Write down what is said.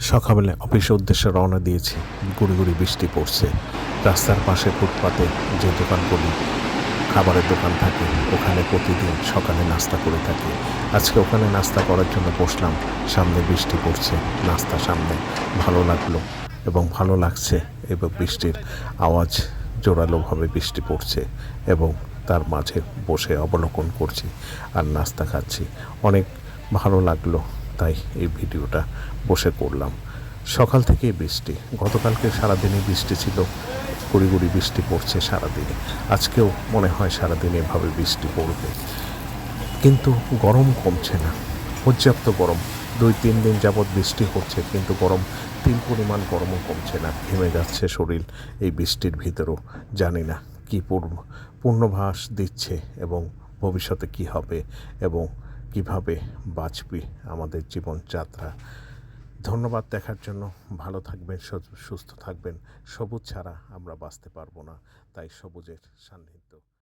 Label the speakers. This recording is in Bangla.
Speaker 1: সকালে অফিসের উদ্দেশ্যে রওনা দিয়েছি। গুড়ি গুড়ি বৃষ্টি পড়ছে। রাস্তার পাশে ফুটপাতে যে দোকানগুলি, খাবারের দোকান থাকে, ওখানে প্রতিদিন সকালে নাস্তা করে থাকি। আজকে ওখানে নাস্তা করার জন্য বসলাম। সামনে বৃষ্টি পড়ছে, নাস্তা সামনে। ভালো লাগল এবং ভালো লাগছে এবং বৃষ্টির আওয়াজ জোরালোভাবে বৃষ্টি পড়ছে এবং তার মাঝে বসে অবলোকন করছি আর নাস্তা খাচ্ছি। অনেক ভালো লাগল তাই এই ভিডিওটা বসে করলাম। সকাল থেকেই বৃষ্টি। গতকালকে সারাদিনই বৃষ্টি ছিল। গুড়ি গুড়ি বৃষ্টি পড়ছে সারাদিনে। আজকেও মনে হয় সারাদিন এভাবে বৃষ্টি পড়বে। কিন্তু গরম কমছে না। পর্যাপ্ত গরম। দুই, তিন দিন যাবৎ বৃষ্টি হচ্ছে, কিন্তু গরম, তিন পরিমাণ গরমও কমছে না। ঘেমে যাচ্ছে শরীর এই বৃষ্টির ভিতরেও। জানি না কী পূর্ব পূর্ণভাস দিচ্ছে এবং ভবিষ্যতে কি হবে এবং কীভাবে বাঁচবি আমাদের জীবনযাত্রা। ধন্যবাদ দেখার জন্য। ভালো থাকবেন সুস্থ থাকবেন। সবুজ ছাড়া আমরা বাঁচতে পারব না। তাই সবুজের সান্নিধ্য।